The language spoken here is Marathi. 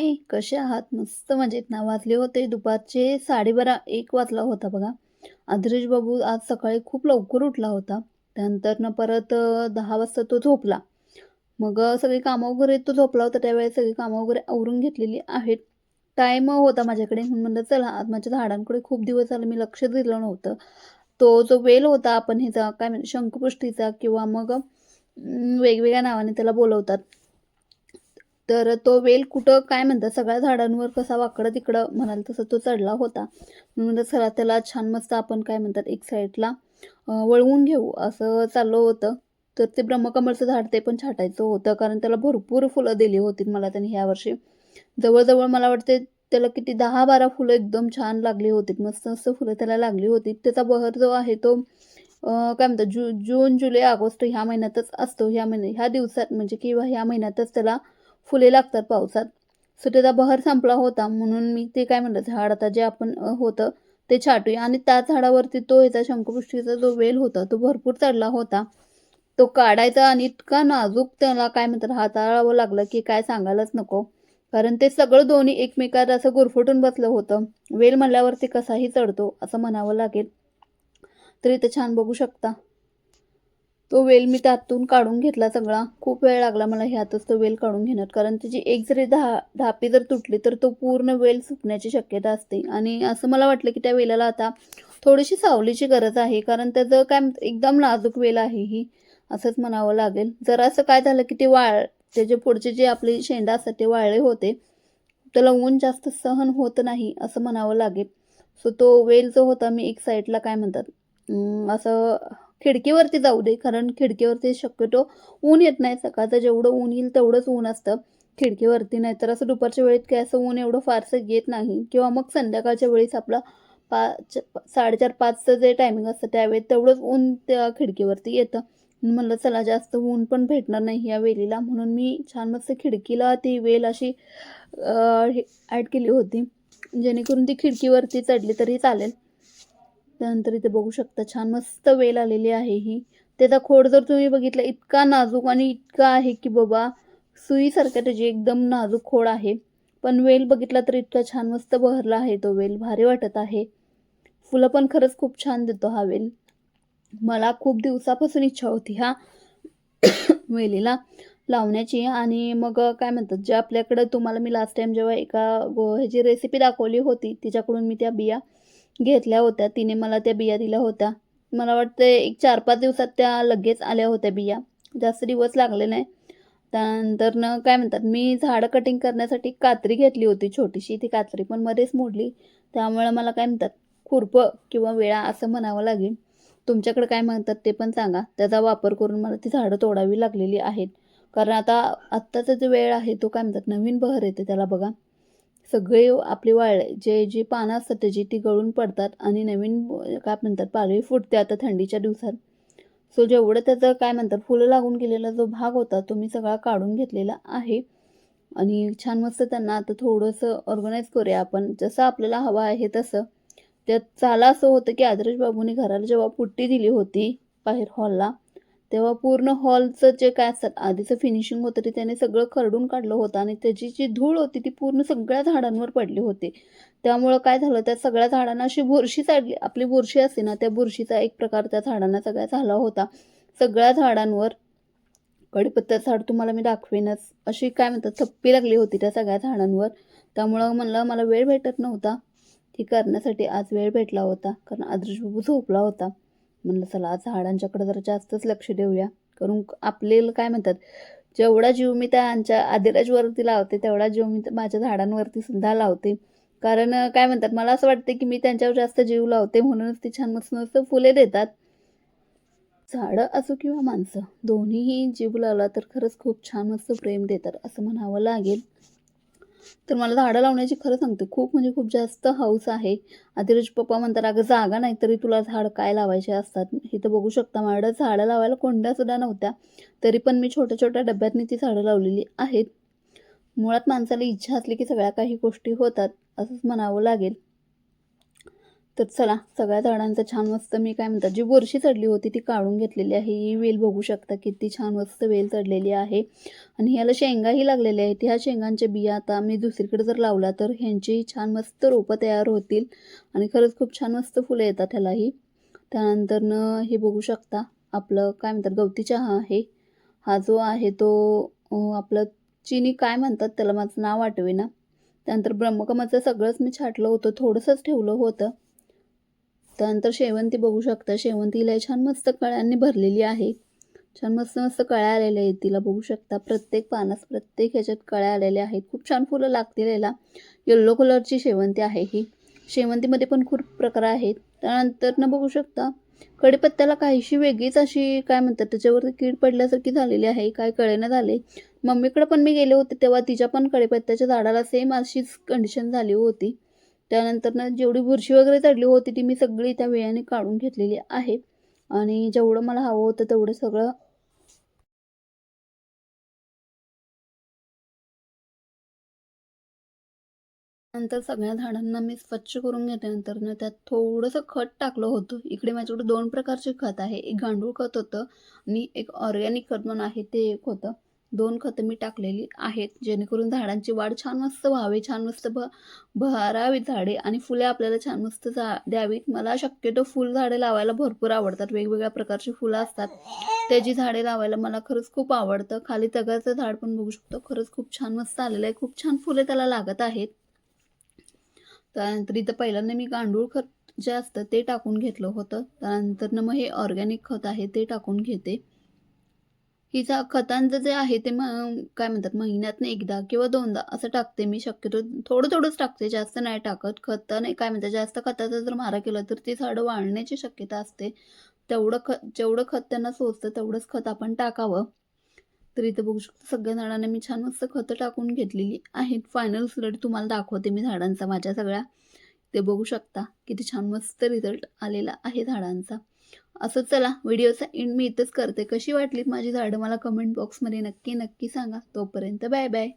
हाय कसे आहात? मस्त मजेत. ना वाजले होते. दुपारचे साडेबारा एक वाजला होता बघा. आदरेश बाबू आज सकाळी खूप लवकर उठला होता. त्यानंतरनं परत दहा वाजता तो झोपला. मग सगळी कामं वगैरे तो झोपला होता. त्यावेळेस सगळी कामं वगैरे आवरून घेतलेली आहेत. टाईम होता माझ्याकडे. म्हणून म्हणलं चला आज माझ्या झाडांकडे खूप दिवस झाले. मी लक्ष दिलं नव्हतं. तो जो वेल होता आपण ह्याचा काय म्हणजे शंखपुष्टीचा किंवा मग वेगवेगळ्या नावाने त्याला बोलवतात. तर तो वेल कुठं काय म्हणतात सगळ्या झाडांवर कसा वाकडं तिकडं म्हणाल तसं तो चढला होता. म्हणून सरा त्याला छान मस्त आपण काय म्हणतात एक साईडला वळवून घेऊ असं चाललं होतं. तर ते ब्रह्मकमळचं झाड ते पण छाटायचं होतं कारण त्याला भरपूर फुलं दिली होती मला त्यांनी ह्या वर्षी. जवळजवळ मला वाटते त्याला किती दहा बारा फुलं एकदम छान लागली होती मस्त मस्त फुलं त्याला लागली होती. त्याचा बहर जो आहे तो काय म्हणतात जू जून जुलै ऑगस्ट ह्या महिन्यातच असतो. ह्या महिन्या ह्या दिवसात म्हणजे किंवा ह्या महिन्यातच त्याला फुले लागतात पावसात. सो त्याचा बहर संपला होता. म्हणून मी ते काय म्हणलं झाड आता जे आपण होतं ते छाटूया. आणि त्या झाडावरती तो ह्याचा शंखपुष्टीचा जो वेल होता तो भरपूर चढला होता. तो काढायचा आणि इतका नाजूक त्याला काय म्हणतात हाताळावं लागलं की काय सांगायलाच नको. कारण ते सगळं दोन्ही एकमेकात असं गुरफटून बसलं होतं. वेल म्हणल्यावरती कसाही चढतो असं म्हणावं लागेल. तर इथं छान बघू शकता. तो वेल मी त्यातून काढून घेतला सगळा. खूप वेळ लागला मला ह्यातच तो वेल काढून घेण्यात. कारण त्याची एक जरी धा धापी जर तुटली तर तो पूर्ण वेल सुकण्याची शक्यता असते. आणि असं मला वाटलं की त्या वेलाला आता थोडीशी सावलीची गरज आहे. कारण त्याचं काय एकदम नाजूक वेल आहे ही. असंच म्हणावं लागेल. जर असं काय झालं की ते वाळ त्याचे पुढचे जे आपले शेंडा असतात ते वाळले होते त्याला ऊन जास्त सहन होत नाही असं म्हणावं लागेल. सो तो वेल जो होता मी एक साईडला काय म्हणतात असं खिडकीवरती जाऊ दे कारण खिडकीवरती शक्यतो ऊन येत नाही सकाळचं. जेवढं ऊन येईल तेवढंच ऊन असतं खिडकीवरती. नाही तर असं दुपारच्या वेळेत काय असं ऊन एवढं फारसं येत नाही. किंवा मग संध्याकाळच्या वेळेस आपलं पाच साडेचार पाचचं जे टायमिंग असतं त्यावेळेत तेवढंच ऊन त्या खिडकीवरती येतं. म्हणलं चला जास्त ऊन पण भेटणार नाही या वेलीला. म्हणून मी छान मस्त खिडकीला ती वेल अशी ॲड केली होती. जेणेकरून ती खिडकीवरती चढली तरी चालेल. त्यानंतर इथे बघू शकता छान मस्त वेल आलेली आहे ही. त्याचा खोड जर तुम्ही बघितला इतका नाजूक आणि इतका आहे की बाबा सुईसारखा त्याची एकदम नाजूक खोड आहे. पण वेल बघितला तर इतका छान मस्त बहरला आहे तो वेल भारी वाटत आहे. फुलं पण खरंच खूप छान देतो हा वेल. मला खूप दिवसापासून इच्छा होती हा वेलीला लावण्याची. आणि मग काय म्हणतात जे आपल्याकडं तुम्हाला मी लास्ट टाइम जेव्हा एका ह्याची रेसिपी दाखवली होती तिच्याकडून मी त्या बिया घेतल्या होत्या. तिने मला त्या बिया दिल्या होत्या. मला वाटतं एक चार पाच दिवसात त्या लगेच आल्या होत्या बिया. जास्त दिवस लागले नाही. त्यानंतर न काय म्हणतात मी झाडं कटिंग करण्यासाठी कात्री घेतली होती छोटीशी ती कात्री पण मध्येच मोडली. त्यामुळे मला काय म्हणतात खुरपं किंवा वेळा असं म्हणावं लागेल. तुमच्याकडे काय म्हणतात ते पण सांगा. त्याचा वापर करून मला ती झाडं तोडावी लागलेली आहेत. कारण आता आत्ताचा जो वेळ आहे तो काय म्हणतात नवीन बहर येते त्याला बघा. सगळे आपली वाळ जे जी पानं असतात त्याची ती गळून पडतात आणि नवीन काय म्हणतात पालवी फुटते आता थंडीच्या दिवसात. सो जेवढं त्याचं काय म्हणतात फुलं लागून गेलेला जो भाग होता तो मी सगळा काढून घेतलेला आहे. आणि छान मस्त त्यांना आता थोडंसं ऑर्गनाईज करूया आपण. जसं आपल्याला हवं आहे तसं. त्यात चाला असं होतं की आदर्श बाबूने घराला जेव्हा पुट्टी दिली होती बाहेर हॉलला तेव्हा पूर्ण हॉलचं जे काय असतात आधीचं फिनिशिंग होतं ते त्याने सगळं खरडून काढलं होतं आणि त्याची जी धूळ होती ती पूर्ण सगळ्या झाडांवर पडली होती. त्यामुळं काय झालं त्या सगळ्या झाडांना अशी बुरशी चाडली आपली बुरशी असते ना त्या बुरशीचा एक प्रकार त्या झाडांना सगळ्या झाला होता. सगळ्या झाडांवर कडीपत्त्याचं झाड तुम्हाला मी दाखवेनच अशी काय म्हणतात थप्पी लागली होती त्या सगळ्या झाडांवर. त्यामुळं म्हणलं मला वेळ भेटत नव्हता. ती करण्यासाठी आज वेळ भेटला होता कारण आदर्श बाबू झोपला होता. म्हणलं चला झाडांच्याकडे जरा जास्तच लक्ष देऊया. करून आपल्याला काय म्हणतात जेवढा जीव मी त्यांच्या आदिराजवरती लावते तेवढा जीव मी माझ्या झाडांवरती सुद्धा लावते. कारण काय म्हणतात मला असं वाटतं की मी त्यांच्यावर जास्त जीव लावते म्हणूनच ती छान मस्त मस्त फुले देतात. झाडं असो किंवा माणसं दोन्हीही जीव लावला तर खरंच खूप छान मस्त प्रेम देतात असं म्हणावं लागेल. तर मला झाडं लावण्याची खरं सांगते खूप म्हणजे खूप जास्त हौस आहे. आदिराज पप्पा म्हणतात अगं जागा नाही तरी तुला झाड काय लावायचे असतात? हे तर बघू शकता माझ्याकडं झाडं लावायला कोंड्यासुद्धा नव्हत्या. तरी पण मी छोट्या छोट्या डब्यातनी ती झाडं लावलेली आहेत. मुळात माणसाला इच्छा असली की सगळ्या काही गोष्टी होतात असंच म्हणावं लागेल. तर चला सगळ्या झाडांचं छान मस्त मी काय म्हणतात जी बुरशी चढली होती ती काढून घेतलेली आहे. ही वेल बघू शकता किती छान मस्त वेल चढलेली आहे. आणि ह्याला शेंगाही लागलेल्या आहेत. ह्या शेंगांच्या बिया आता मी दुसरीकडे जर लावला तर ह्यांची छान मस्त रोपं तयार होतील. आणि खरंच खूप छान मस्त फुलं येतात ह्यालाही. त्यानंतरनं हे बघू शकता आपलं काय म्हणतात गवती चहा आहे. हा जो आहे तो आपलं चिनी काय म्हणतात त्याला माझं नाव आठवेना. त्यानंतर ब्रह्मकमाचं सगळंच मी छाटलं होतं थोडंसंच ठेवलं होतं. त्यानंतर शेवंती बघू शकता. शेवंतीला छान मस्त कळ्यांनी भरलेली आहे. छान मस्त मस्त कळ्या आलेल्या आहेत तिला बघू शकता. प्रत्येक पानास प्रत्येक ह्याच्यात कळ्या आलेल्या आहेत. खूप छान फुलं लागतील याला. येल्लो कलरची शेवंती आहे ही. शेवंतीमध्ये पण खूप प्रकार आहेत. त्यानंतर न बघू शकता कढीपत्त्याला काहीशी वेगळीच अशी काय म्हणतात त्याच्यावरती कीड पडल्यासारखी झालेली आहे. काय कळेना झाले. मम्मीकडे पण मी गेले होते तेव्हा तिच्या पण कढीपत्त्याच्या झाडाला सेम अशीच कंडिशन झाली होती. त्यानंतर ना जेवढी बुरशी वगैरे चढली होती ती मी सगळी त्या वेळाने काढून घेतलेली आहे. आणि जेवढं मला हवं होतं तेवढं सगळं नंतर सगळ्या झाडांना मी स्वच्छ करून घेतल्यानंतर ना त्यात थोडंसं खत टाकलं होतं. इकडे माझ्याकडे दोन प्रकारचे खत आहे. एक गांडूळ खत होतं आणि एक ऑर्गॅनिक खत म्हणून आहे ते एक होतं. दोन खतं मी टाकलेली आहेत. जेणेकरून झाडांची वाढ छान मस्त व्हावी छान मस्त भ भरावी झाडे आणि फुले आपल्याला छान मस्त जा द्यावीत. मला शक्यतो फुल झाडे लावायला भरपूर आवडतात. वेगवेगळ्या प्रकारची फुलं असतात. त्याची झाडे लावायला मला खरंच खूप आवडतं. खाली तगाचं झाड पण बघू शकतो. खरंच खूप छान मस्त आलेलं आहे. खूप छान फुले त्याला लागत आहेत. त्यानंतर इथं पहिल्यांदा मी गांडूळ खत जे असतं ते टाकून घेतलं होतं. त्यानंतर मग हे ऑर्गॅनिक खत आहे ते टाकून घेते. हिचा खतांचं जे आहे ते मग काय म्हणतात महिन्यातनं एकदा किंवा दोनदा असं टाकते मी शक्यतो. थोडं थोडंच टाकते जास्त नाही टाकत. खत नाही काय म्हणतात जास्त खताचा जर मारा केला तर ती झाडं वाळण्याची शक्यता असते. तेवढं खत जेवढं खत त्यांना सोचतं तेवढंच खत आपण टाकावं. तर इथं बघू शकतो सगळ्या झाडांना मी छान मस्त खतं टाकून घेतलेली आहेत. फायनल रिझल्ट तुम्हाला दाखवते मी झाडांचा माझ्या सगळ्या. ते बघू शकता किती छान मस्त रिझल्ट आलेला आहे झाडांचा. असं चला व्हिडिओचा एंड मी इथंच करते. कशी वाटलीत माझी झाडं? मला कमेंट बॉक्समध्ये नक्की नक्की सांगा. तोपर्यंत बाय बाय